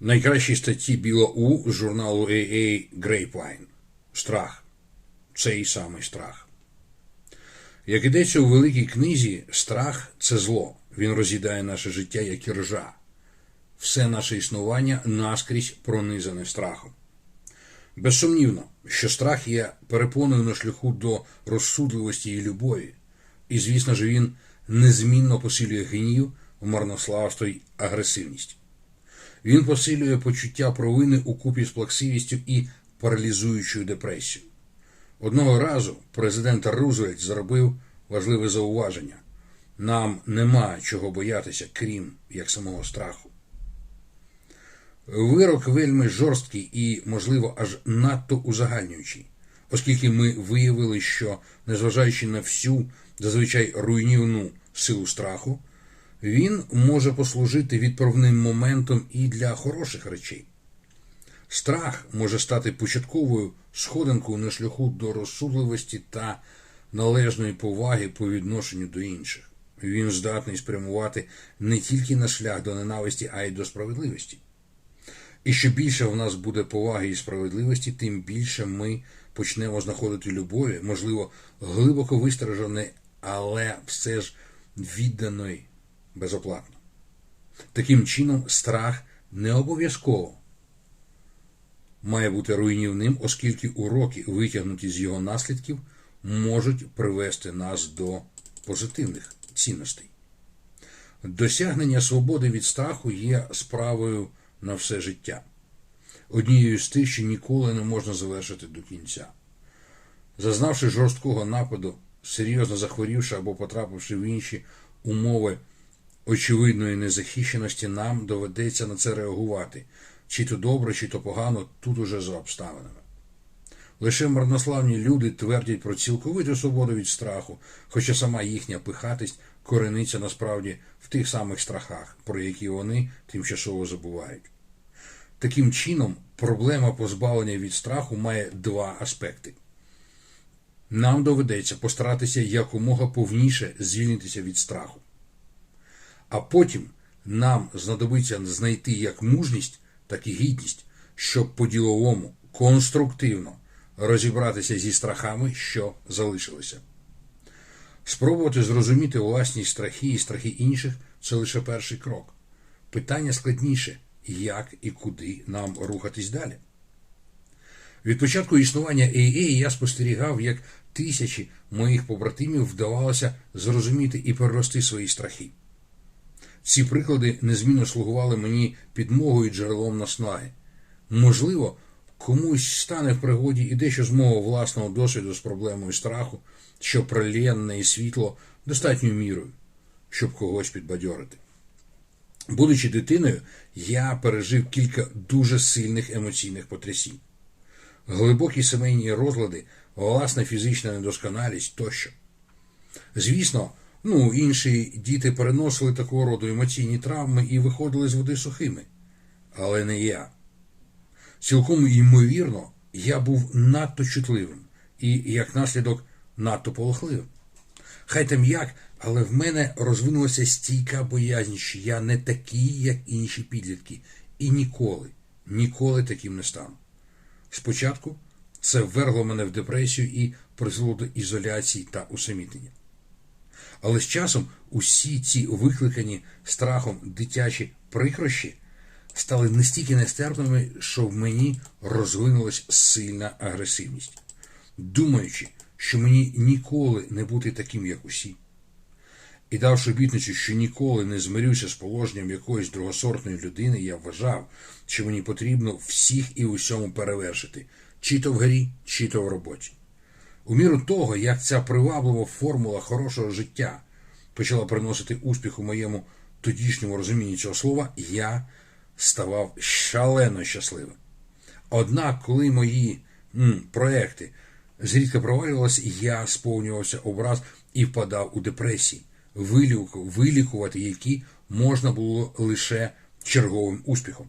найкращій статті Біла У з журналу AA Grapevine. Страх. Цей самий страх. Як ідеться у великій книзі, страх це зло. Він роз'їдає наше життя, як і ржа. Все наше існування наскрізь пронизане страхом. Безсумнівно, що страх є перепоною на шляху до розсудливості і любові, і, звісно ж, він незмінно посилює гнів, марнославство й агресивність. Він посилює почуття провини у купі з плаксивістю і паралізуючою депресією. Одного разу президент Рузвельт зробив важливе зауваження: нам нема чого боятися, крім як самого страху. Вирок вельми жорсткий і, можливо, аж надто узагальнюючий, оскільки ми виявили, що, незважаючи на всю зазвичай руйнівну силу страху, він може послужити відправним моментом і для хороших речей. Страх може стати початковою сходинкою на шляху до розсудливості та належної поваги по відношенню до інших. Він здатний спрямувати не тільки на шлях до ненависті, а й до справедливості. І що більше в нас буде поваги і справедливості, тим більше ми почнемо знаходити любові, можливо, глибоко вистраженої, але все ж відданої безоплатно. Таким чином, страх не обов'язково має бути руйнівним, оскільки уроки, витягнуті з його наслідків, можуть привести нас до позитивних цінностей. Досягнення свободи від страху є справою на все життя, однією з тих, що ніколи не можна завершити до кінця. Зазнавши жорсткого нападу, серйозно захворівши або потрапивши в інші умови очевидної незахищеності, нам доведеться на це реагувати, чи то добре, чи то погано, тут уже за обставинами. Лише марнославні люди твердять про цілковиту свободу від страху, хоча сама їхня пихатість корениться насправді в тих самих страхах, про які вони тимчасово забувають. Таким чином, проблема позбавлення від страху має два аспекти. Нам доведеться постаратися якомога повніше звільнитися від страху. А потім нам знадобиться знайти як мужність, так і гідність, щоб по-діловому, конструктивно розібратися зі страхами, що залишилися. Спробувати зрозуміти власні страхи і страхи інших це лише перший крок. Питання складніше, як і куди нам рухатись далі. Від початку існування AA я спостерігав, як тисячі моїх побратимів вдавалося зрозуміти і перерости свої страхи. Ці приклади незмінно слугували мені підмогою і джерелом наснаги. Можливо, комусь стане в пригоді і дещо з мого власного досвіду з проблемою страху, що пролє на неї світло достатньою мірою, щоб когось підбадьорити. Будучи дитиною, я пережив кілька дуже сильних емоційних потрясінь. Глибокі сімейні розлади, власна фізична недосконалість тощо. Звісно, ну, інші діти переносили такого роду емоційні травми і виходили з води сухими. Але не я. Цілком ймовірно, я був надто чутливим і, як наслідок, надто полохливим. Хай там як, але в мене розвинулася стійка боязнь, що я не такий, як інші підлітки, і ніколи, ніколи таким не стану. Спочатку це ввергло мене в депресію і призвело до ізоляції та усамітнення. Але з часом усі ці викликані страхом дитячі прикрощі стали настільки нестерпними, що в мені розвинулась сильна агресивність, думаючи, що мені ніколи не бути таким, як усі. І давши обітницю, що ніколи не змирюся з положенням якоїсь другосортної людини, я вважав, що мені потрібно всіх і усьому перевершити, чи то в грі, чи то в роботі. У міру того, як ця приваблива формула хорошого життя почала приносити успіх у моєму тодішньому розумінні цього слова, я ставав шалено щасливим. Однак, коли мої м, проекти зрідка провалювалися, я сповнювався образ і впадав у депресії, вилікувати які можна було лише черговим успіхом.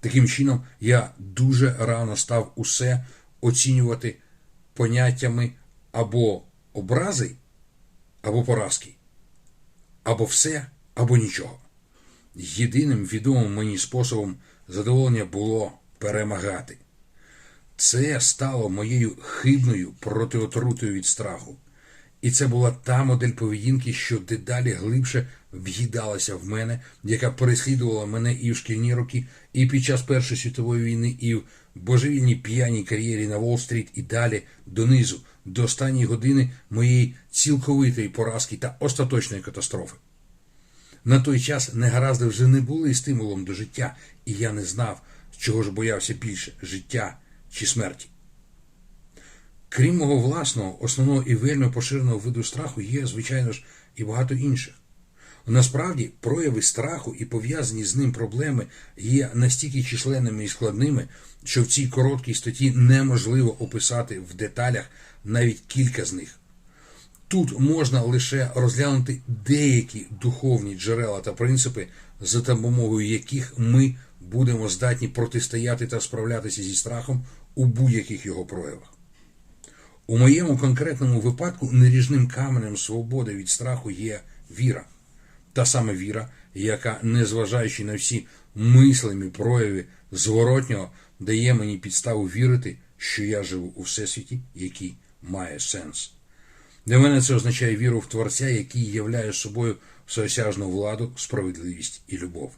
Таким чином, я дуже рано став усе оцінювати поняттями або образи, або поразки, або все, або нічого. Єдиним відомим мені способом задоволення було перемагати. Це стало моєю хибною протиотрутою від страху. І це була та модель поведінки, що дедалі глибше в'їдалася в мене, яка переслідувала мене і в шкільні роки, і під час Першої світової війни, і в божевільній п'яній кар'єрі на Уолл-стріт, і далі донизу, до останньої години моєї цілковитої поразки та остаточної катастрофи. На той час негаразди вже не були стимулом до життя, і я не знав, чого ж боявся більше життя чи смерті. Крім мого власного, основного і вельми поширеного виду страху, є, звичайно ж, і багато інших. Насправді, прояви страху і пов'язані з ним проблеми є настільки численними і складними, що в цій короткій статті неможливо описати в деталях навіть кілька з них. Тут можна лише розглянути деякі духовні джерела та принципи, за допомогою яких ми будемо здатні протистояти та справлятися зі страхом у будь-яких його проявах. У моєму конкретному випадку неріжним каменем свободи від страху є віра. Та саме віра, яка, незважаючи на всі мислимі прояви зворотнього, дає мені підставу вірити, що я живу у всесвіті, який має сенс. Для мене це означає віру в Творця, який являє собою всеосяжну владу, справедливість і любов,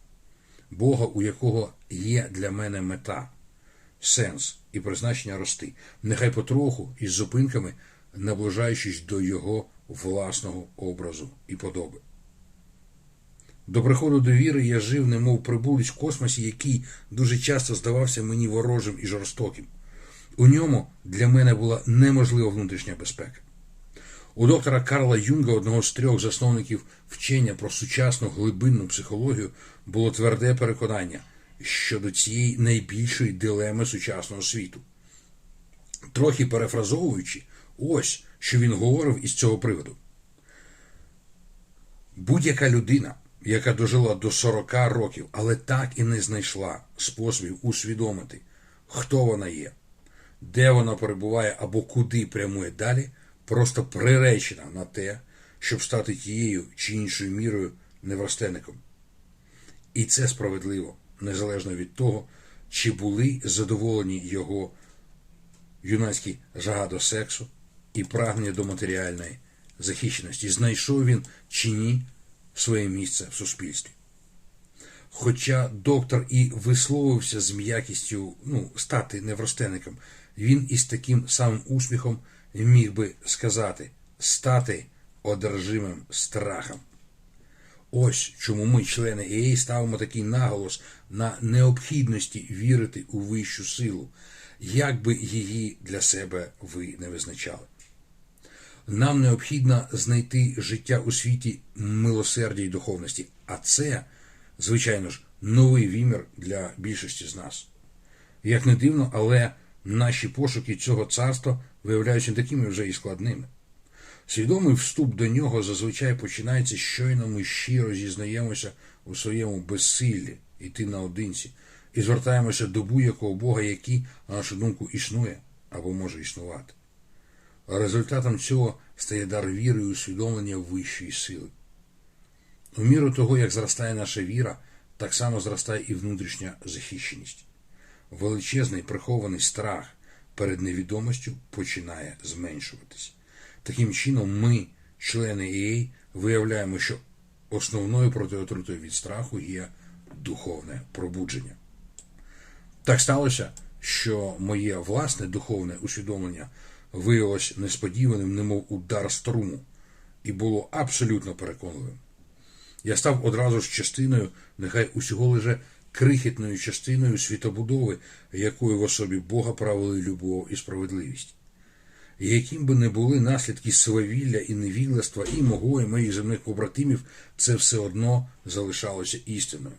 Бога, у якого є для мене мета, сенс і призначення рости, нехай потроху із зупинками, наближаючись до Його власного образу і подоби. До приходу до віри я жив, немов прибулець в космосі, який дуже часто здавався мені ворожим і жорстоким. У ньому для мене була неможлива внутрішня безпека. У доктора Карла Юнга, одного з трьох засновників вчення про сучасну глибинну психологію, було тверде переконання щодо цієї найбільшої дилеми сучасного світу. Трохи перефразовуючи, ось що він говорив із цього приводу. Будь-яка людина, яка дожила до 40 років, але так і не знайшла способів усвідомити, хто вона є, де вона перебуває або куди прямує далі, просто приречена на те, щоб стати тією чи іншою мірою неврастенником. І це справедливо, незалежно від того, чи були задоволені його юнацькі жага до сексу і прагнення до матеріальної захищеності, знайшов він чи ні своє місце в суспільстві. Хоча доктор і висловився з м'якістю ну, стати невростенником, він із таким самим успіхом міг би сказати стати одержимим страхом. Ось чому ми, члени ЕЕ, ставимо такий наголос на необхідності вірити у вищу силу, як би її для себе ви не визначали. Нам необхідно знайти життя у світі милосердя і духовності, а це, звичайно ж, новий вимір для більшості з нас. Як не дивно, але наші пошуки цього царства виявляються такими вже і складними. Свідомий вступ до нього зазвичай починається щойно ми щиро зізнаємося у своєму безсиллі йти наодинці і звертаємося до будь-якого Бога, який, на нашу думку, існує або може існувати. Результатом цього стає дар віри і усвідомлення вищої сили. У міру того, як зростає наша віра, так само зростає і внутрішня захищеність. Величезний прихований страх перед невідомостю починає зменшуватись. Таким чином, ми, члени ІЕ, виявляємо, що основною протиотрутою від страху є духовне пробудження. Так сталося, що моє власне духовне усвідомлення виявилось несподіваним, немов удар струму, і було абсолютно переконливим. Я став одразу ж частиною, нехай усього лише крихітною частиною світобудови, якою в особі Бога правили любов і справедливість. Яким би не були наслідки свавілля і невігластва і мого, і моїх земних побратимів, це все одно залишалося істиною.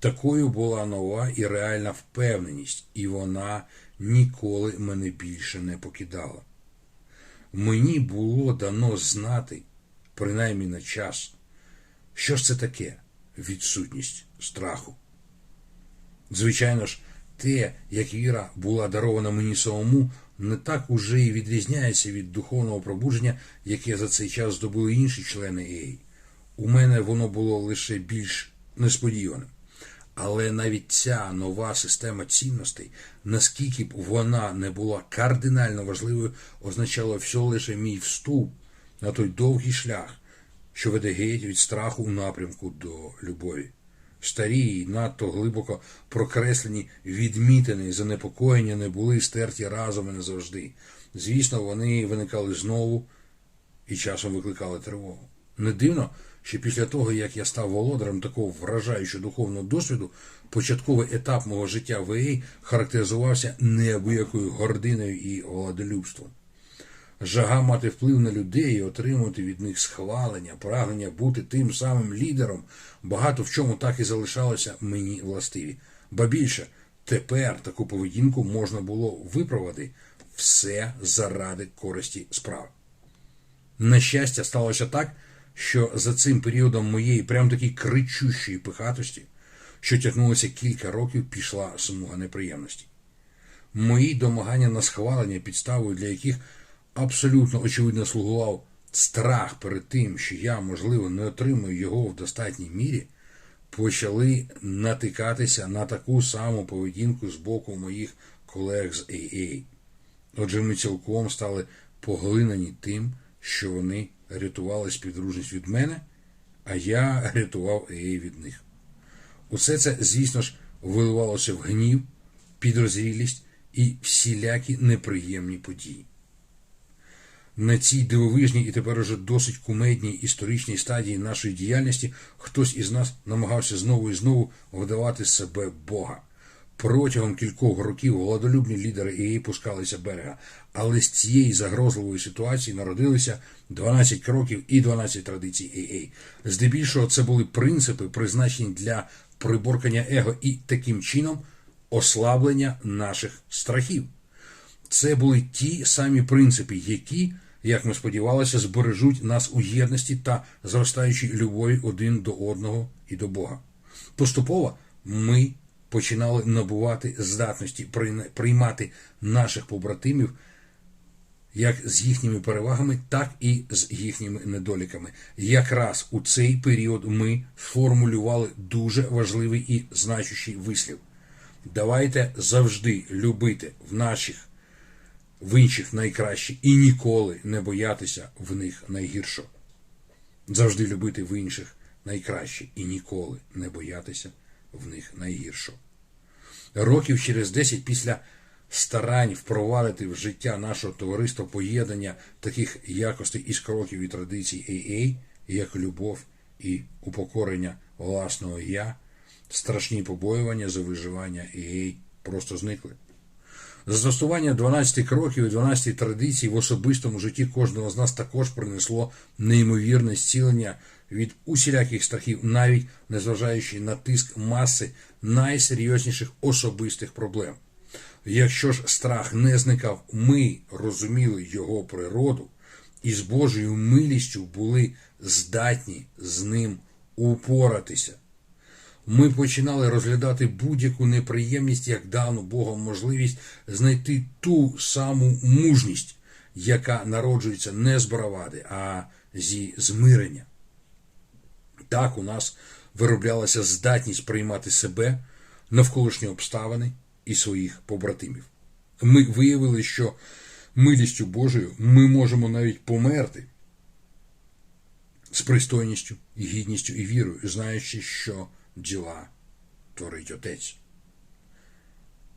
Такою була нова і реальна впевненість, і вона ніколи мене більше не покидала. Мені було дано знати, принаймні на час, що ж це таке відсутність страху. Звичайно ж, те, як віра була дарована мені самому, не так уже і відрізняється від духовного пробудження, яке за цей час здобули інші члени ЕІ. У мене воно було лише більш несподіваним. Але навіть ця нова система цінностей, наскільки б вона не була кардинально важливою, означала всього лише мій вступ на той довгий шлях, що веде геть від страху у напрямку до любові. Старі й надто глибоко прокреслені відмітини і занепокоєння не були стерті разом і назавжди. Звісно, вони виникали знову і часом викликали тривогу. Не дивно, що після того, як я став володарем такого вражаючого духовного досвіду, початковий етап мого життя в ЕА характеризувався неабиякою гординою і владолюбством. Жага мати вплив на людей і отримувати від них схвалення, прагнення бути тим самим лідером, багато в чому так і залишалося мені властиві. Ба більше, тепер таку поведінку можна було виправити все заради користі справи. На щастя, сталося так, що за цим періодом моєї прям таки кричущої пихатості, що тягнулося кілька років, пішла смуга неприємності. Мої домагання на схвалення, підставою для яких абсолютно очевидно слугував страх перед тим, що я, можливо, не отримую його в достатній мірі, почали натикатися на таку саму поведінку з боку моїх колег з AA. Отже, ми цілком стали поглинені тим, що вони рятували співдружність від мене, а я рятував AA від них. Усе це, звісно ж, виливалося в гнів, підозрілість і всілякі неприємні події. На цій дивовижній і тепер уже досить кумедній історичній стадії нашої діяльності хтось із нас намагався знову і знову вдавати себе Бога. Протягом кількох років голодолюбні лідери ІЕ пускалися берега, але з цієї загрозливої ситуації народилися 12 кроків і 12 традицій ІЕ. Здебільшого це були принципи, призначені для приборкання его і таким чином ослаблення наших страхів. Це були ті самі принципи, які, як ми сподівалися, збережуть нас у єдності та зростаючій любові один до одного і до Бога. Поступово ми починали набувати здатності приймати наших побратимів як з їхніми перевагами, так і з їхніми недоліками. Якраз у цей період ми сформулювали дуже важливий і значущий вислів. Давайте завжди любити в наших в інших найкраще і ніколи не боятися в них найгіршого. Завжди любити в інших найкраще і ніколи не боятися в них найгіршого. Років через 10 після старань впровадити в життя нашого товариства поєднання таких якостей із кроків і традицій AA, як любов і упокорення власного я, страшні побоювання за виживання AA просто зникли. Застосування 12 кроків і 12 традицій в особистому житті кожного з нас також принесло неймовірне зцілення від усіляких страхів, навіть незважаючи на тиск маси найсерйозніших особистих проблем. Якщо ж страх не зникав, ми розуміли його природу і з Божою милістю були здатні з ним упоратися ми починали розглядати будь-яку неприємність як дану Богом можливість знайти ту саму мужність, яка народжується не з бравади, а зі змирення. Так у нас вироблялася здатність приймати себе, навколишні обставини і своїх побратимів. Ми виявили, що милістю Божою ми можемо навіть померти з пристойністю, гідністю і вірою, знаючи, що діла творить Отець.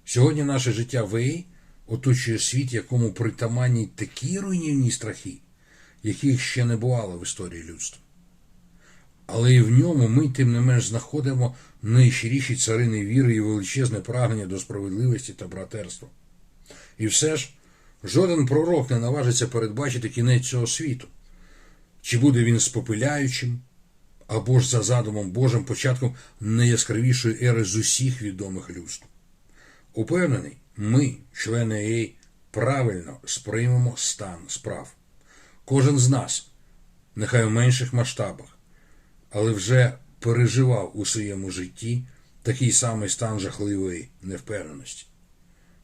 Сьогодні наше життя в ЕІ оточує світ, якому притаманні такі руйнівні страхи, яких ще не бувало в історії людства. Але і в ньому ми, тим не менш, знаходимо найщиріші царини віри і величезне прагнення до справедливості та братерства. І все ж, жоден пророк не наважиться передбачити кінець цього світу, чи буде він спопиляючим, або ж за задумом Божим початком найяскравішої ери з усіх відомих людств. Упевнений, ми, члени ЄІ, правильно сприймемо стан справ. Кожен з нас, нехай у менших масштабах, але вже переживав у своєму житті такий самий стан жахливої невпевненості.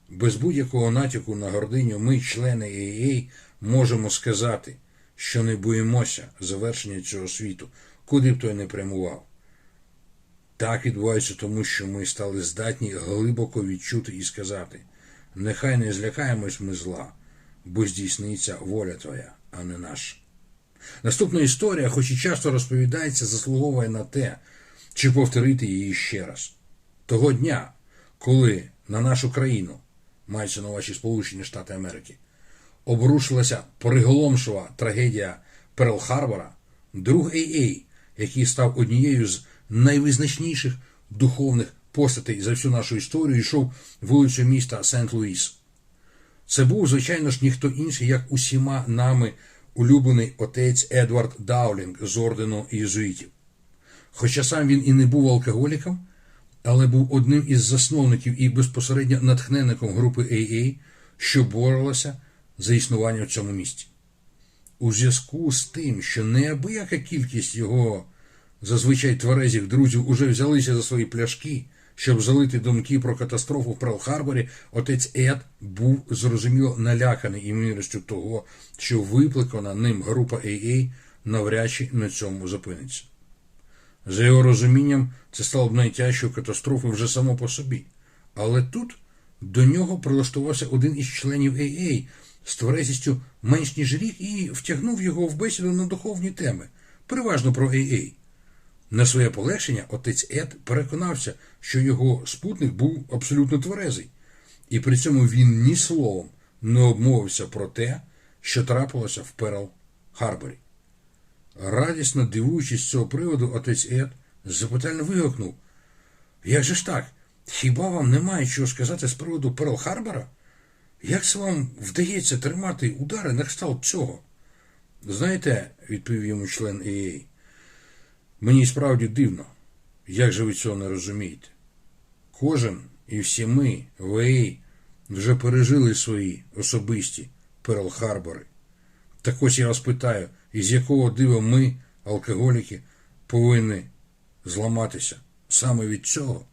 Без будь-якого натяку на гординю ми, члени ЄІ, можемо сказати, що не боїмося завершення цього світу, куди б той не прямував. Так відбувається тому, що ми стали здатні глибоко відчути і сказати: нехай не злякаємось ми зла, бо здійсниться воля твоя, а не наша. Наступна історія, хоч і часто розповідається, заслуговує на те, чи повторити її ще раз. Того дня, коли на нашу країну, мається на увазі Сполучені Штати Америки, обрушилася приголомшова трагедія Перл-Харбора, друг Ей, який став однією з найвизначніших духовних постатей за всю нашу історію, йшов вулицею міста Сент-Луїс. Це був, звичайно ж, ніхто інший, як усіма нами улюблений отець Едвард Даулінг з ордену єзуїтів. Хоча сам він і не був алкоголіком, але був одним із засновників і безпосередньо натхненником групи AA, що боролася за існування в цьому місті. У зв'язку з тим, що неабияка кількість його зазвичай тверезих друзів уже взялися за свої пляшки, щоб залити думки про катастрофу в Перл-Харборі, отець Ед був зрозуміло наляканий імовірністю того, що викликана ним група AA навряд чи на цьому зупиниться. За його розумінням, це стало б найтяжчою катастрофою вже само по собі. Але тут до нього прилаштувався один із членів AA з тверезістю менш ніж рік і втягнув його в бесіду на духовні теми, переважно про AA. На своє полегшення отець Ед переконався, що його спутник був абсолютно тверезий, і при цьому він ні словом не обмовився про те, що трапилося в Перл Харборі. Радісно дивуючись з цього приводу, отець Ед запитально вигукнув: Як же ж так? Хіба вам немає чого сказати з приводу Перл Харбора? Як це вам вдається тримати удари на кшталт цього? Знаєте, відповів йому член ЕЕ, мені справді дивно, як же ви цього не розумієте? Кожен і всі ми, ви вже пережили свої особисті Перл Харбори. Так ось я вас питаю, із якого дива ми, алкоголіки, повинні зламатися саме від цього?